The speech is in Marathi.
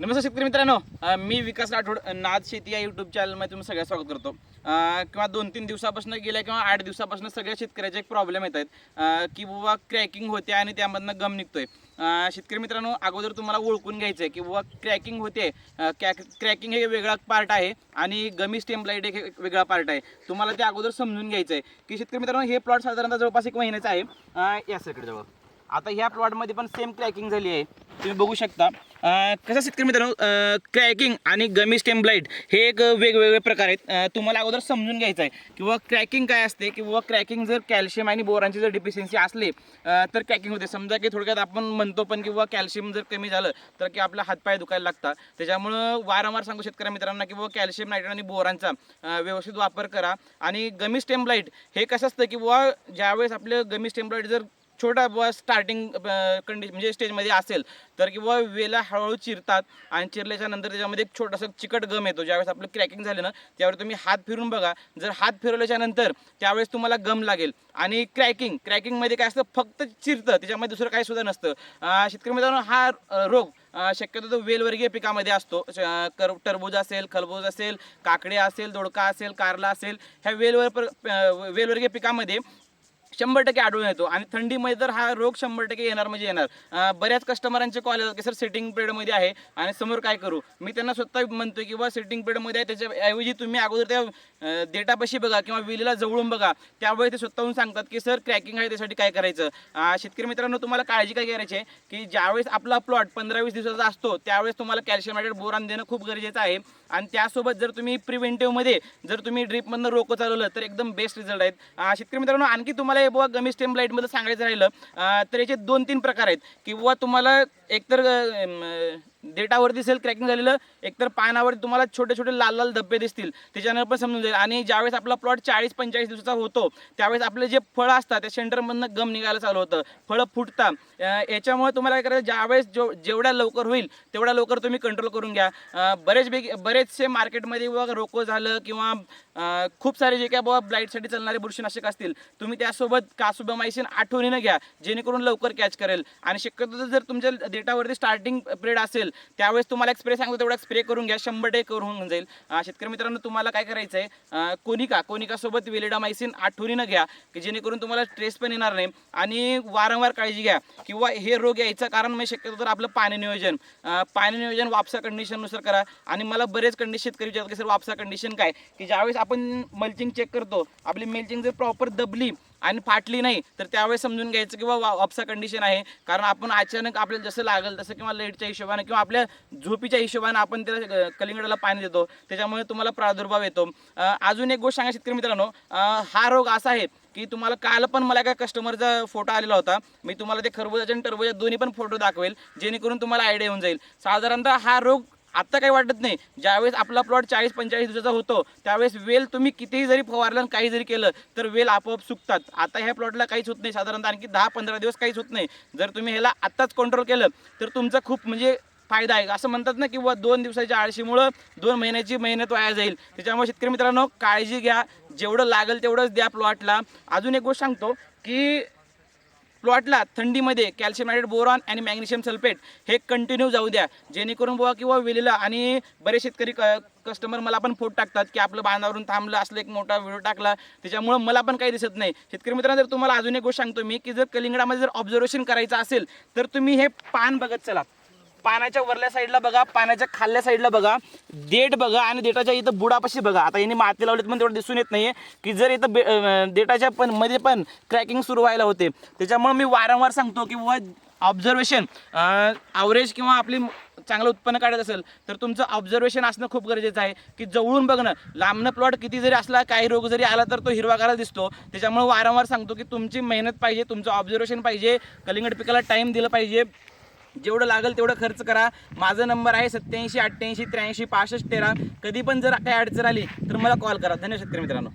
नमस्कार शेतकरी मित्रांनो. मी विकास राठोड नाद शेती या युट्यूब चॅनलमध्ये तुम्ही सगळ्या स्वागत करतो. किंवा दोन तीन दिवसापासून गेल्या किंवा आठ दिवसापासून सगळ्या शेतकऱ्याचे एक प्रॉब्लेम येत आहेत की बाबा क्रॅकिंग होते आणि त्यामधनं गम निघतोय. शेतकरी मित्रांनो अगोदर तुम्हाला ओळखून घ्यायचं आहे की बाबा क्रॅकिंग होते क्रॅकिंग हे वेगळा पार्ट आहे आणि गमी स्टेम एक वेगळा पार्ट आहे. तुम्हाला ते अगोदर समजून घ्यायचं आहे की शेतकरी मित्रांनो हे प्लॉट साधारणतः जवळपास एक महिन्याचं आहे. या साईडकडे जवळ आता ह्या प्लॉटमध्ये पण सेम क्रॅकिंग झाली आहे. तुम्ही बघू शकता. कसं शेतकरी मित्रांनो क्रॅकिंग आणि गमी स्टेम ब्लाईट हे एक वेगवेगळे प्रकार आहेत. तुम्हाला अगोदर समजून घ्यायचं आहे किंवा क्रॅकिंग काय असते किंवा क्रॅकिंग जर कॅल्शियम आणि बोरांची जर डिफिशियन्सी असली तर क्रॅकिंग होते. समजा की थोडक्यात आपण म्हणतो पण किंवा कॅल्शियम जर कमी झालं तर की आपला हातपाय दुखायला लागतात. त्याच्यामुळं वारंवार सांगू शेतकऱ्या मित्रांना की बाबा कॅल्शियम नायट्रेट आणि बोरांचा व्यवस्थित वापर करा. आणि गमी स्टेम ब्लाईट हे कसं असतं की बाबा ज्यावेळेस आपलं गमी स्टेम ब्लाईट जर छोटा बुवा स्टार्टिंग कंडिशन म्हणजे स्टेजमध्ये असेल तर किंवा वेला हळूहळू चिरतात आणि चिरल्याच्या नंतर त्याच्यामध्ये एक छोटासा चिकट गम येतो. ज्यावेळेस आपलं क्रॅकिंग झालं ना त्यावेळेस तुम्ही हात फिरून बघा. जर हात फिरवल्याच्या नंतर त्यावेळेस तुम्हाला गम लागेल. आणि क्रॅकिंग क्रॅकिंगमध्ये काय असतं फक्त चिरतं. त्याच्यामध्ये दुसरं काही सुद्धा नसतं. शेतकरी मित्रांनो हा रोग शक्यतो तो वेलवर्गीय पिकामध्ये असतो. श- कर टरबूज असेल खरबूज असेल काकडे असेल दोडका असेल कारला असेल ह्या वेलवर वेलवर्गीय पिकामध्ये शंभर टक्के आढळून येतो. आणि थंडीमध्ये तर हा रोग शंभर टक्के येणार म्हणजे येणार. बऱ्याच कस्टमरांचे कॉल येतात की सर सिटिंग पिरियडमध्ये आहे आणि समोर काय करू? मी त्यांना स्वतः म्हणतो की बा सिटिंग पिरियडमध्ये आहे त्याच्याऐवजी तुम्ही अगोदर त्या डेटापाशी बघा किंवा विलीला जवळून बघा. त्यावेळी ते स्वतःहून सांगतात की सर क्रॅकिंग आहे त्यासाठी काय करायचं? शेतकरी मित्रांनो तुम्हाला काळजी काय करायची आहे? की ज्यावेळेस आपला प्लॉट पंधरा वीस दिवसाचा असतो त्यावेळेस तुम्हाला कॅल्शियम हायड्रेट बोरान देणं खूप गरजेचं आहे. आणि त्यासोबत जर तुम्ही प्रिव्हेंटिव्हमध्ये जर तुम्ही ड्रीपमधनं रोको चालवलं तर एकदम बेस्ट रिझल्ट आहेत. शेतकरी मित्रांनो आणखी तुम्हाला हे बुवा गमी स्टेम लाईटमध्ये सांगायचं राहिलं तर याचे दोन तीन प्रकार आहेत. किंवा तुम्हाला एकतर डेटावरती सेल दिसेल क्रॅकिंग झालेलं. एकतर पानावर तुम्हाला छोटे छोटे लाल लाल धब्बे दिसतील. त्याच्यानं पण समजून जाईल. आणि ज्यावेळेस आपला प्लॉट चाळीस पंचेचाळीस दिवसाचा होतो त्यावेळेस आपले जे फळं असतात त्या सेंटरमधनं गम निघायला चालू होतं. फळं फुटतात याच्यामुळे तुम्हाला काय करायचं ज्यावेळेस जो जेवढ्या लवकर होईल तेवढ्या लवकर तुम्ही कंट्रोल करून घ्या. बरेच बेग बरेचसे मार्केटमध्ये बघा रोको झालं किंवा खूप सारे जे काय बाबा ब्लाईटसाठी चालणारे बुरशीनाशक असतील तुम्ही त्यासोबत कासुबमायसिन आठवणीनं घ्या जेणेकरून लवकर कॅच करेल. आणि शक्यतो जर तुमच्या डेटावरती स्टार्टिंग पिरियड असेल त्यावेळेस तुम्हाला एक स्प्रे सांगतो तेवढा स्प्रे करून घ्या शंभर डे करून होऊन जाईल. शेतकरी मित्रांनो तुम्हाला काय करायचं आहे कोनिका कोनिकासोबत वेलिडामायसिन आठवणीनं घ्या की जेणेकरून तुम्हाला स्ट्रेस पण येणार नाही. आणि वारंवार काळजी घ्या किंवा हे रोग यायचं कारण म्हणजे शक्यतो तर आपलं पाणी नियोजन. पाणी नियोजन वापसा कंडिशननुसार करा. आणि मला बरेच कंडिशन शेतकरी विचारतात की सर वापसा कंडिशन काय? की ज्यावेळेस आपण मल्चिंग चेक करतो आपली मेल्चिंग जर प्रॉपर दबली आणि फाटली नाही तर त्यावेळेस समजून घ्यायचं किंवा वा- अपसा कंडिशन आहे. कारण आपण अचानक आपल्याला जसं लागेल तसं किंवा लाईटच्या हिशोबाने किंवा आपल्या झोपीच्या हिशोबाने आपण त्याला कलिंगडाला पाणी देतो. त्याच्यामुळे तुम्हाला प्रादुर्भाव येतो. अजून एक गोष्ट सांगा शेतकरी मित्रांनो. हा रोग असा आहे की तुम्हाला काल पण मला काय कस्टमरचा फोटो आलेला होता. मी तुम्हाला ते खरबुजाचे आणि टरबुजा दोन्ही पण फोटो दाखवेल. जेणेकरून तुम्हाला आयडिया येऊन जाईल. साधारणतः हा रोग आत्ता काही वाटत नाही. ज्यावेळेस आपला प्लॉट चाळीस पंचेचाळीस दिवसाचा होतो त्यावेळेस वेल तुम्ही कितीही जरी फवारलं आणि काही जरी केलं तर वेल आपोआप सुकतात. आता ह्या प्लॉटला काहीच होत नाही. साधारणतः आणखी दहा पंधरा दिवस काहीच होत नाही. जर तुम्ही ह्याला आत्ताच कंट्रोल केलं तर तुमचं खूप म्हणजे फायदा आहे. असं म्हणतात ना की दोन दिवसाच्या आळशीमुळं दोन महिन्याची मेहनत वाया जाईल. त्याच्यामुळे शेतकरी मित्रांनो काळजी घ्या. जेवढं लागेल तेवढंच द्या प्लॉटला अजून एक गोष्ट सांगतो की प्लॉटला थंडीमध्ये कॅल्शियम हायड्रेट बोरॉन आणि मॅग्नेशियम सल्फेट हे कंटिन्यू जाऊ द्या. जेणेकरून बुवा किंवा वेलीला आणि बरेच शेतकरी कस्टमर मला पण फोट टाकतात की आपलं बांधावरून थांबलं असलं एक मोठा व्हिडिओ टाकला. त्याच्यामुळं मला पण काही दिसत नाही. शेतकरी मित्रांनो जर तुम्हाला अजून एक गोष्ट सांगतो मी की जर कलिंगडामध्ये जर ऑब्झर्वेशन करायचं असेल तर तुम्ही हे पान बघत चला. पाण्याच्या वरल्या साईडला बघा पाण्याच्या खाल्ल्या साईडला बघा. देठ बघा आणि देठाच्या इथं बुडापाशी बघा. आता यांनी माती लावलीत पण तेवढं दिसून येत नाहीये. की जर इथं बे- देठाच्या पण मध्ये पण क्रॅकिंग सुरू व्हायला होते. त्याच्यामुळे मी वारंवार सांगतो की ऑब्झर्वेशन ॲव्हरेज किंवा आपली चांगलं उत्पन्न काढत असेल तर तुमचं ऑब्झर्वेशन असणं खूप गरजेचं आहे. की जवळून बघणं. लांबणं प्लॉट किती जरी असला काही रोग जरी आला तर तो हिरवागारा दिसतो. त्याच्यामुळे वारंवार सांगतो की तुमची मेहनत पाहिजे तुमचं ऑब्झर्वेशन पाहिजे. कलिंगड पिकाला टाईम दिलं पाहिजे. जेवढं लागेल तेवढं खर्च करा. माझा नंबर आहे सत्याऐंशी अठ्ठ्याऐंशी त्र्याऐंशी पासष्ट तेरा. कधी पण जर काही अडचण आली तर मला कॉल करा. धन्यवाद शेतकरी मित्रांनो.